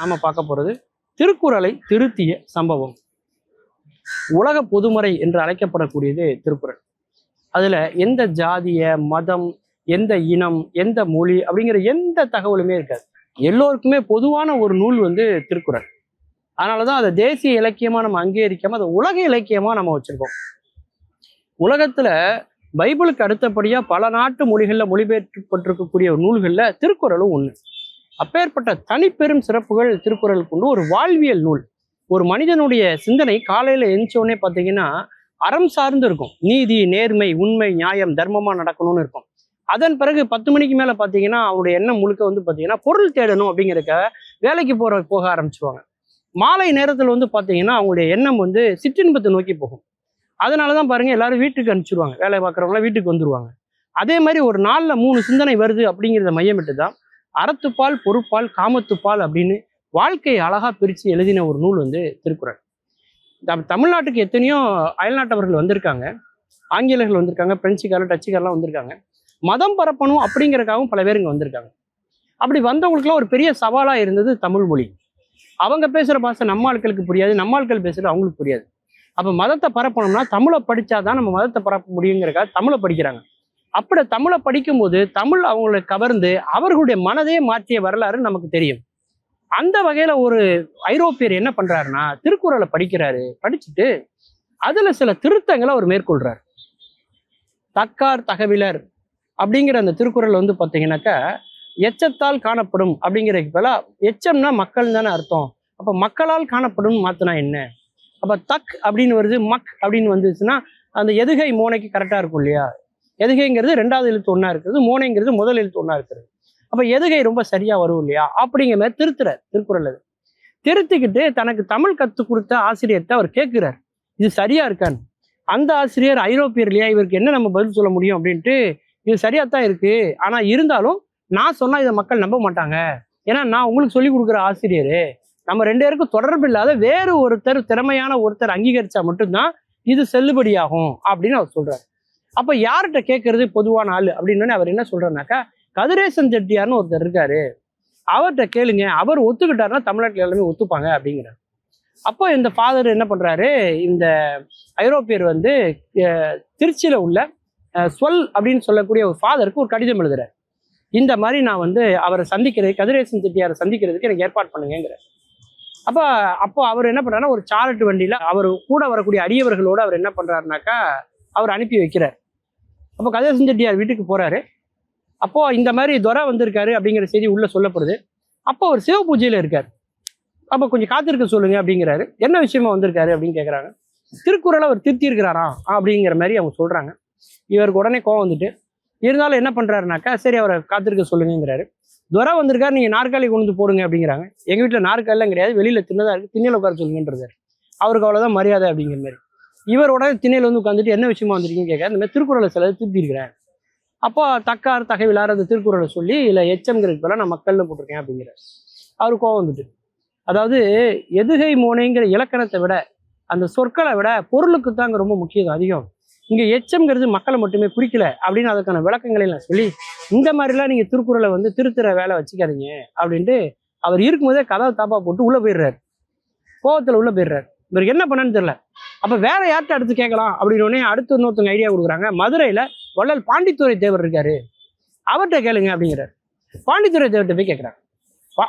நாம பார்க்க போறது திருக்குறளை திருத்திய சம்பவம். உலக பொதுமறை என்று அழைக்கப்படக்கூடியது திருக்குறள். அதுல எந்த ஜாதிய மதம் எந்த இனம் எந்த மொழி அப்படிங்கிற எந்த தகவலுமே இருக்காது. எல்லோருக்குமே பொதுவான ஒரு நூல் வந்து திருக்குறள். அதனாலதான் அதை தேசிய இலக்கியமா நம்ம அங்கீகரிக்காம அதை உலக இலக்கியமா நம்ம வச்சிருக்கோம். உலகத்துல பைபிளுக்கு அடுத்தபடியா பல நாட்டு மொழிகளில் மொழிபெயர்க்கப்பட்டிருக்கக்கூடிய நூல்களில் திருக்குறளும் ஒன்று அப்பேற்பட்ட தனிப்பெரும் சிறப்புகள் திருக்குறள் கொண்டு ஒரு வாழ்வியல் நூல். ஒரு மனிதனுடைய சிந்தனை காலையில் எழுந்தோடனே பார்த்தீங்கன்னா அறம் சார்ந்து இருக்கும். நீதி நேர்மை உண்மை நியாயம் தர்மமாக நடக்கணும்னு இருக்கும். அதன் பிறகு பத்து மணிக்கு மேலே பார்த்தீங்கன்னா அவருடைய எண்ணம் முழுக்க வந்து பார்த்தீங்கன்னா பொருள் தேடணும் அப்படிங்கிறக்க வேலைக்கு போகிற போக ஆரம்பிச்சுவாங்க மாலை நேரத்தில் வந்து பார்த்தீங்கன்னா அவங்களுடைய எண்ணம் வந்து சிற்றின்பத்தை நோக்கி போகும். அதனால தான் பாருங்கள் எல்லாரும் வீட்டுக்கு அனுப்பிச்சிடுவாங்க வேலை பார்க்குறவங்களாம் வீட்டுக்கு வந்துடுவாங்க அதே மாதிரி ஒரு நாளில் மூணு சிந்தனை வருது அப்படிங்கிறத மையமிட்டு தான் அறத்துப்பால் பொறுப்பால் காமத்துப்பால் அப்படின்னு வாழ்க்கையை அழகா பிரித்து எழுதின ஒரு நூல் வந்து திருக்குறள். தமிழ்நாட்டுக்கு எத்தனையோ அயல்நாட்டவர்கள் வந்திருக்காங்க. ஆங்கிலேயர்கள் வந்திருக்காங்க பிரெஞ்சுக்காரர் டச்சுக்காரெலாம் வந்திருக்காங்க. மதம் பரப்பணும் அப்படிங்கிறக்காகவும் பல பேர் இங்கே வந்திருக்காங்க. அப்படி வந்தவங்களுக்குலாம் ஒரு பெரிய சவாலாக இருந்தது தமிழ் மொழி. அவங்க பேசுகிற பாஷை நம்ம ஆட்களுக்கு புரியாது நம்ம ஆட்கள் பேசுகிறது அவங்களுக்கு புரியாது. அப்போ மதத்தை பரப்பணும்னா தமிழை படித்தாதான் நம்ம மதத்தை பரப்ப முடியுங்கிறக்காக தமிழை படிக்கிறாங்க. அப்படி தமிழை படிக்கும்போது தமிழ் அவங்களை கவர்ந்து அவர்களுடைய மனதையே மாற்றிய வரலாறு நமக்கு தெரியும். அந்த வகையில ஒரு ஐரோப்பியர் என்ன பண்றாருன்னா திருக்குறளை படிக்கிறாரு படிச்சுட்டு அதுல சில திருத்தங்களை அவர் மேற்கொள்றார். தக்கார் தகவிலர் அப்படிங்கிற அந்த திருக்குறள் வந்து பார்த்தீங்கன்னாக்கா எச்சத்தால் காணப்படும் அப்படிங்கிறதுக்கு பதிலா எச்சம்னா மக்கள் தானே அர்த்தம். அப்போ மக்களால் காணப்படும் மாத்தினா என்ன? அப்போ தக் அப்படின்னு வருது மக் அப்படின்னு வந்துச்சுன்னா அந்த எதுகை மோனைக்கு கரெக்டாக இருக்கும் இல்லையா? எதுகைங்கிறது ரெண்டாவது எழுத்து ஒன்றா இருக்கிறது மோனைங்கிறது முதல் எழுத்து ஒன்றா இருக்கிறது. அப்போ எதுகை ரொம்ப சரியாக வரும் இல்லையா? அப்படிங்கிற மாதிரி திருத்துறார் திருக்குறள் அது. திருத்திக்கிட்டு தனக்கு தமிழ் கற்றுக் கொடுத்த ஆசிரியர்கிட்ட அவர் கேட்குறார் இது சரியா இருக்கான்னு. அந்த ஆசிரியர் ஐரோப்பியர் இல்லையா? இவருக்கு என்ன நம்ம பதில் சொல்ல முடியும் அப்படின்ட்டு இது சரியா தான் இருக்கு ஆனா இருந்தாலும் நான் சொன்னா இதை மக்கள் நம்ப மாட்டாங்க. ஏன்னா நான் உங்களுக்கு சொல்லி கொடுக்குற ஆசிரியர் நம்ம ரெண்டு பேருக்கும் தொடர்பு இல்லாத வேறு ஒருத்தர் திறமையான ஒருத்தர் அங்கீகரிச்சா மட்டும்தான் இது செல்லுபடியாகும் அப்படின்னு அவர் சொல்றாரு. அப்போ யார்கிட்ட கேட்கறது பொதுவான ஆள் அப்படின்னு அவர் என்ன சொல்றாருனாக்கா கதிரேசன் செட்டியார்னு ஒருத்தர் இருக்காரு. அவர்கிட்ட கேளுங்க. அவர் ஒத்துக்கிட்டாருன்னா தமிழ்நாட்டில் எல்லாமே ஒத்துப்பாங்க அப்படிங்கிறார். அப்போ இந்த ஃபாதர் என்ன பண்ணுறாரு இந்த ஐரோப்பியர் வந்து திருச்சியில் உள்ள சொல் அப்படின்னு சொல்லக்கூடிய ஒரு ஃபாதருக்கு ஒரு கடிதம் எழுதுறாரு. இந்த மாதிரி நான் வந்து அவரை சந்திக்கிறது கதிரேசன் செட்டியாரை சந்திக்கிறதுக்கு எனக்கு ஏற்பாடு பண்ணுங்கிற அப்போ அப்போ அவர் என்ன பண்ணுறாருன்னா ஒரு சாரட்டு வண்டியில் அவர் கூட வரக்கூடிய அடியவர்களோடு அவர் என்ன பண்ணுறாருனாக்கா அவர் அனுப்பி வைக்கிறார். அப்போ கதிரேசன் செட்டியார் வீட்டுக்கு போறாரு. அப்போ இந்த மாதிரி துரை வந்திருக்காரு அப்படிங்கிற செய்தி உள்ளே சொல்லப்படுது. அப்போ அவர் சிவ பூஜையில இருக்கார். அப்போ கொஞ்சம் காத்திருக்க சொல்லுங்க அப்படிங்கிறாரு. என்ன விஷயமா வந்திருக்காரு அப்படின்னு கேட்குறாங்க திருக்குறளை அவர் திருத்தியிருக்கிறாரா அப்படிங்கிற மாதிரி அவங்க சொல்றாங்க. இவருக்கு உடனே கோவம் வந்துட்டு இருந்தாலும் என்ன பண்ணுறாருனாக்கா சரி அவரை காத்திருக்க சொல்லுங்கிறாரு துரை வந்திருக்காரு நீங்கள் நாற்காலி கொண்டு வந்து போடுங்க அப்படிங்கிறாங்க. எங்கள் வீட்டில் நாற்காலிலாம் கிடையாது வெளியில் தின்னதாக இருக்குது திண்ணில் உட்கார சொல்லுங்கன்றாரு அவருக்கு அவ்வளோதான் மரியாதை அப்படிங்கிற மாதிரி. இவர் உடனே வந்து உட்காந்துட்டு என்ன விஷயமா வந்திருக்கீங்கன்னு கேட்க இந்த மாதிரி திருக்குறளை சிலது திருத்தி அப்போ தக்கார் தகவிலார் அந்த திருக்குறளை சொல்லி இல்லை எச்சம்ங்கிறதுக்கு பதிலாக நான் மக்கள்னு போட்டிருக்கேன் அப்படிங்கிறார். அவர் கோவம் வந்துட்டு. அதாவது எதுகை மோனைங்கிற இலக்கணத்தை விட அந்த சொற்களை விட பொருளுக்கு தான் ரொம்ப முக்கியம் அதிகம். இங்கே எச்சம்ங்கிறது மக்களை மட்டுமே குறிக்கல அப்படின்னு அதுக்கான விளக்கங்களை நான் சொல்லி இந்த மாதிரிலாம் நீங்கள் திருக்குறளை வந்து திருத்துற வேலை வச்சுக்காதீங்க அப்படின்ட்டு அவர் இருக்கும்போதே கதவை தாப்பா போட்டு உள்ளே போயிடுறாரு. கோவத்தில் உள்ளே போயிடுறாரு. இவருக்கு என்ன பண்ணன்னு தெரியல. அப்போ வேற யார்கிட்ட அடுத்து கேட்கலாம் அப்படின்னு அடுத்து இன்னொருத்தவங்க ஐடியா கொடுக்குறாங்க. மதுரையில் வள்ளல் பாண்டித்துறை தேவர் இருக்காரு. அவர்கிட்ட கேளுங்க அப்படிங்கிறார். பாண்டித்துறை தேவர்கிட்ட போய் கேட்குறாங்க.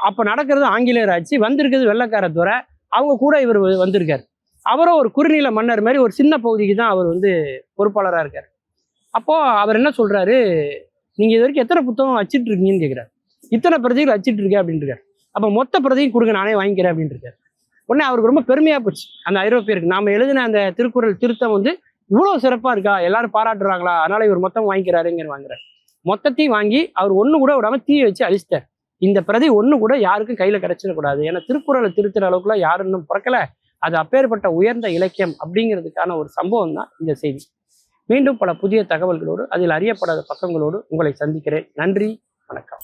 அப்போ நடக்கிறது ஆங்கிலேயர் ஆட்சி வந்திருக்கிறது வெள்ளக்காரத்துறை அவங்க கூட இவர் வந்திருக்கார். வந்திருக்காரு அவரும் ஒரு குறுநில மன்னர் மாதிரி ஒரு சின்ன பகுதிக்கு தான் அவர் வந்து பொறுப்பாளராக இருக்கார். அப்போது அவர் என்ன சொல்கிறாரு நீங்கள் இது வரைக்கும் எத்தனை புத்தகம் வச்சுட்டு இருக்கீங்கன்னு கேட்குறாரு. இத்தனை பிரதிகள் வச்சுட்டு இருக்கேன் அப்படின்னு இருக்காரு. அப்போ மொத்த பிரதியும் கொடுங்க நானே வாங்கிக்கிறேன் அப்படின்னு இருக்காரு. உடனே அவருக்கு ரொம்ப பெருமையாக போச்சு. அந்த ஐரோப்பியருக்கு. நாம எழுதின அந்த திருக்குறள் திருத்தம் வந்து இவ்வளோ சிறப்பாக இருக்கா? எல்லாரும் பாராட்டுறாங்களா? அதனால இவர் மொத்தம் வாங்கிக்கிறாருங்கிற வாங்குறாரு. மொத்தத்தையும் வாங்கி அவர் ஒன்று கூட விடாம தீயை வச்சு அழிச்சிட்டார். இந்த பிரதி ஒன்று கூட யாருக்கும் கையில் கிடைச்சிடக்கூடாது ஏன்னா திருக்குறளை திருத்துற அளவுக்குலாம் யாரும் இன்னும் பிறக்கல. அது அப்பேற்பட்ட உயர்ந்த இலக்கியம் அப்படிங்கிறதுக்கான ஒரு சம்பவம் தான் இந்த செய்தி. மீண்டும் பல புதிய தகவல்களோடு அதில் அறியப்படாத பக்கங்களோடு உங்களை சந்திக்கிறேன். நன்றி. வணக்கம்.